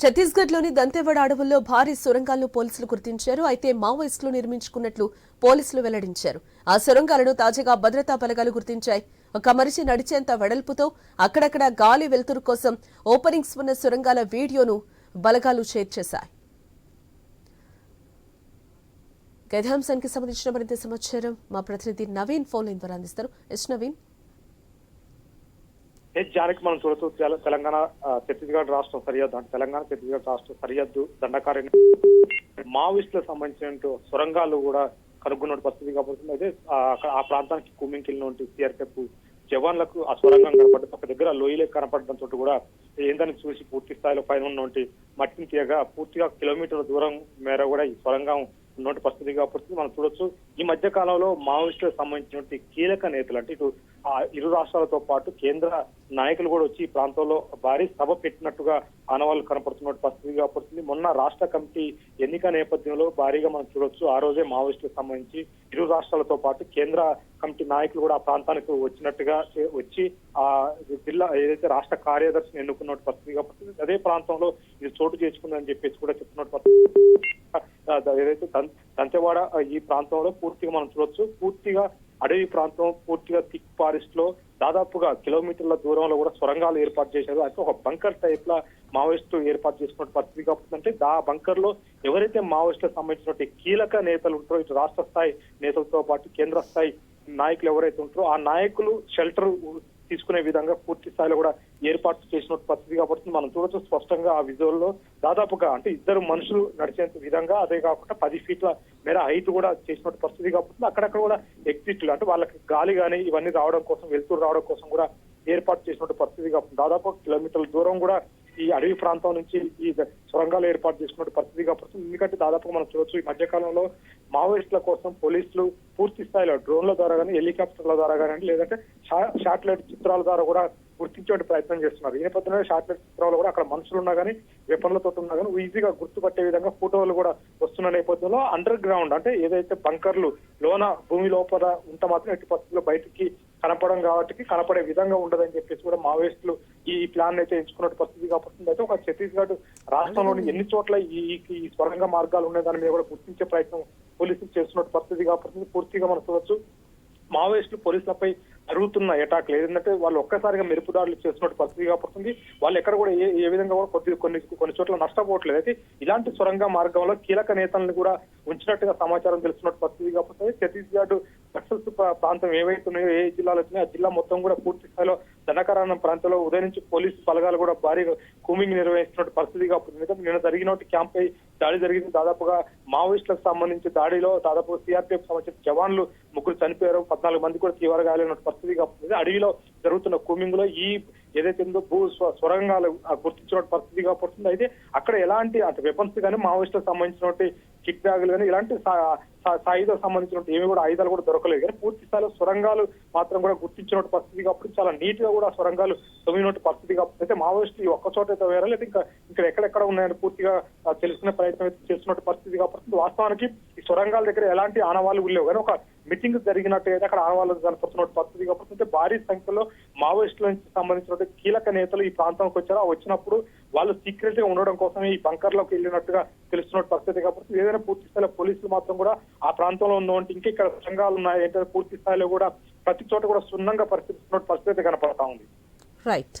ఛత్తీస్గఢ్లోని దంతెవాడ అడవుల్లో భారీ సొరంగాలను పోలీసులు గుర్తించారు. అయితే మావోయిస్టులు నిర్మించుకున్నట్లు పోలీసులు వెల్లడించారు. ఆ సొరంగాలను తాజాగా భద్రతా బలగాలు గుర్తించాయి. ఒక మనిషి నడిచేంత వెడల్పుతో అక్కడక్కడ గాలి వెలుతురు కోసం ఓపెనింగ్స్ ఉన్న సొరంగాల వీడియోను బలగాలు షేర్ చేశాయి. గదాంశానికి సంబంధించిన మరింత సమాచారం మా ప్రతినిధి నవీన్ ఫోన్ లైన్ ద్వారా అందిస్తారు. ఎస్ నవీన్. హెచ్ జానకి మనం చూడొచ్చు తెలంగాణ ఛత్తీస్గఢ్ రాష్ట్రం సరిహద్దు అంటే తెలంగాణ ఛత్తీస్గఢ్ రాష్ట్ర సరిహద్దు దండకారణ్యం మావోయిస్టులకు సంబంధించిన సొరంగాలు కూడా కనుగొన్న పరిస్థితి కాబట్టి అయితే ఆ, అక్కడ ఆ ప్రాంతానికి కుమ్మింకిల్లినటువంటి సిఆర్పిఎఫ్ జవాన్లకు ఆ సొరంగం కనపడ్డ ఒక దగ్గర లోయలే తోటి కూడా ఏందని చూసి పూర్తి స్థాయిలో పైన ఉన్నటువంటి మట్టిని తీయగా పూర్తిగా కిలోమీటర్ల దూరం మేర కూడా ఈ సొరంగం ఉన్నటువంటి పరిస్థితి కాబట్టి మనం చూడొచ్చు. ఈ మధ్య కాలంలో మావోయిస్టులకు సంబంధించినటువంటి కీలక నేతలు అంటే ఇటు ఆ ఇరు రాష్ట్రాలతో పాటు కేంద్ర నాయకులు కూడా వచ్చి ఈ ప్రాంతంలో భారీ సభ పెట్టినట్టుగా ఆనవాళ్ళు కనపడుతున్న పరిస్థితి కనపడుతుంది మొన్న రాష్ట్ర కమిటీ ఎన్నిక నేపథ్యంలో భారీగా మనం చూడొచ్చు. ఆ రోజే మావోయిస్టులకు సంబంధించి ఇరు రాష్ట్రాలతో పాటు కేంద్ర కమిటీ నాయకులు కూడా ఆ ప్రాంతానికి వచ్చినట్టుగా వచ్చి ఆ జిల్లా ఏదైతే రాష్ట్ర కార్యదర్శిని ఎన్నుకున్న పరిస్థితి కాబట్టి అదే ప్రాంతంలో ఇది చోటు చేసుకుందని చెప్పేసి కూడా చెప్తున్న పరిస్థితి. ఏదైతే దంతెవాడ ఈ ప్రాంతంలో పూర్తిగా మనం చూడొచ్చు. పూర్తిగా అడవి ప్రాంతం పూర్తిగా థిక్ ఫారెస్ట్లో దాదాపుగా కిలోమీటర్ల దూరంలో కూడా సొరంగాలు ఏర్పాటు చేశారు. అంటే ఒక బంకర్ టైప్ లా మావోయిస్టు ఏర్పాటు చేసుకున్న పరిస్థితి కాబట్టి ఆ బంకర్లో ఎవరైతే మావోయిస్టులకు సంబంధించినటువంటి కీలక నేతలు ఉంటారో ఇటు రాష్ట్ర స్థాయి నేతలతో పాటు కేంద్ర స్థాయి నాయకులు ఎవరైతే ఉంటారో ఆ నాయకులు షెల్టర్ తీసుకునే విధంగా పూర్తి స్థాయిలో కూడా ఏర్పాటు చేసిన పరిస్థితి కాబట్టి మనం చూడొచ్చు స్పష్టంగా ఆ విజువల్లో. దాదాపుగా అంటే ఇద్దరు మనుషులు నడిచేంత విధంగా అదే కాకుండా పది ఫీట్ల మేర హైట్ కూడా చేసిన పరిస్థితి కాబట్టి అక్కడక్కడ కూడా ఎగ్జిట్లు అంటే వాళ్ళకి గాలి కానీ ఇవన్నీ రావడం కోసం వెళ్తూ రావడం కోసం కూడా ఏర్పాటు చేసినట్టు పరిస్థితి కాబట్టి దాదాపు కిలోమీటర్ల దూరం కూడా ఈ అడవి ప్రాంతం నుంచి ఈ సొరంగాలు ఏర్పాటు చేసుకున్న పరిస్థితి కాబట్టి ఎందుకంటే దాదాపు మనం చూడొచ్చు ఈ మధ్యకాలంలో మావోయిస్టుల కోసం పోలీసులు పూర్తి స్థాయిలో డ్రోన్ల ద్వారా కానీ హెలికాప్టర్ల ద్వారా కానీ లేదంటే శాటిలైట్ చిత్రాల ద్వారా కూడా గుర్తించే ప్రయత్నం చేస్తున్నారు. ఈ నేపథ్యంలో శాటిలైట్ చిత్రాలు కూడా అక్కడ మనుషులు ఉన్నా కానీ వెపన్లతో ఉన్నా కానీ ఈజీగా గుర్తుపట్టే విధంగా ఫోటోలు కూడా వస్తున్న నేపథ్యంలో అండర్ గ్రౌండ్ అంటే ఏదైతే బంకర్లు లోన భూమి లోపల ఉంటే మాత్రం ఎట్టి పరిస్థితుల్లో బయటికి కనపడం కాబట్టి కనపడే విధంగా ఉండదని చెప్పేసి కూడా మావోయిస్టులు ఈ ప్లాన్ అయితే ఎంచుకున్నట్టు పరిస్థితి కాబట్టి అయితే ఒక ఛత్తీస్గఢ్ రాష్ట్రంలోని ఎన్ని చోట్ల ఈ ఈ స్వరంగ మార్గాలు ఉన్నాయి దాని మీద కూడా గుర్తించే ప్రయత్నం పోలీసులు చేస్తున్నట్టు పరిస్థితి కాబట్టి పూర్తిగా మనం చూడొచ్చు. మావోయిస్టులు పోలీసులపై జరుగుతున్న ఎటాక్లు ఏంటంటే వాళ్ళు ఒక్కసారిగా మెరుపు దాడులు చేస్తున్నట్టు పరిస్థితి కాబట్టి వాళ్ళు ఎక్కడ కూడా ఏ ఏ విధంగా కూడా కొద్ది కొన్ని కొన్ని చోట్ల నష్టపోవట్లేదు. అయితే ఇలాంటి సొరంగ మార్గంలో కీలక నేతలను కూడా ఉంచినట్టుగా సమాచారం తెలుస్తున్నట్టు పరిస్థితి కాబట్టి ఛత్తీస్గఢ్ నక్సల్స్ ప్రా- ప్రాంతం ఏవైతే ఉన్నాయో ఏ జిల్లాలు వచ్చినాయో ఆ జిల్లా మొత్తం కూడా పూర్తి స్థాయిలో దండకారణం ప్రాంతంలో ఉదయం నుంచి పోలీసు బలగాలు కూడా భారీగా కూమింగ్ నిర్వహిస్తున్న పరిస్థితి కాబట్టి నిన్న- జరిగినట్టు క్యాంప్ పై దాడి జరిగింది. దాదాపుగా మావోయిస్టులకు సంబంధించి దాడిలో దాదాపు సిఆర్పిఎఫ్ సంబంధించిన జవాన్లు ముగ్గురు చనిపోయారు. పద్నాలుగు మంది కూడా తీవ్ర గాయాలైన పరిస్థితి అడవిలో జరుగుతున్న కూమింగ్లో ఈ ఏదైతే ఉందో భూ స్వ- సొరంగాలు ఆ గుర్తించిన పరిస్థితి కాబట్టి అయితే అక్కడ ఎలాంటి అటు వెపన్స్ కానీ మావోయిస్టులకు సంబంధించినటువంటి కిక్ బ్యాగులు కానీ ఇలాంటి సా- సంబంధించినటువంటి ఏమి కూడా ఆయుధాలు కూడా దొరకలేదు. కానీ పూర్తి స్థాయిలో సొరంగాలు మాత్రం కూడా గుర్తించినటువంటి పరిస్థితి కాబట్టి చాలా నీట్గా కూడా సొరంగాలు తొమ్మినటువంటి పరిస్థితి కాబట్టి అయితే మావోయిస్టులు ఈ ఒక్క చోట అయితే వేరే లేదా ఇంకా ఇక్కడ ఎక్కడెక్కడ ఉన్నాయని పూర్తిగా తెలుసుకునే ప్రయత్నం అయితే చేస్తున్న పరిస్థితి కాబట్టి వాస్తవానికి ఈ సొరంగాల దగ్గర ఎలాంటి ఆనవాళ్ళు లేవు. కానీ ఒక మీటింగ్ జరిగినట్టు అయితే అక్కడ ఆనవాళ్ళు కనపడుతున్న పరిస్థితి కాబట్టి అయితే భారీ సంఖ్యలో మావోయిస్టులకు నుంచి సంబంధించినటువంటి కీలక నేతలు ఈ ప్రాంతంకి వచ్చారు. ఆ వచ్చినప్పుడు వాళ్ళు సీక్రెట్గా ఉండడం కోసమే ఈ బంకర్లోకి వెళ్ళినట్టుగా తెలుస్తున్న పరిస్థితి. కాబట్టి ఏదైనా పూర్తి స్థాయిలో పోలీసులు మాత్రం కూడా ఆ ప్రాంతంలో ఉన్నటువంటి ఇంకా ఇక్కడ సంఘాలు ఉన్నాయి. ఏంటంటే పూర్తి స్థాయిలో కూడా ప్రతి చోట కూడా సున్నంగా పరిస్థితి పరిస్థితి కనపడతా ఉంది. రైట్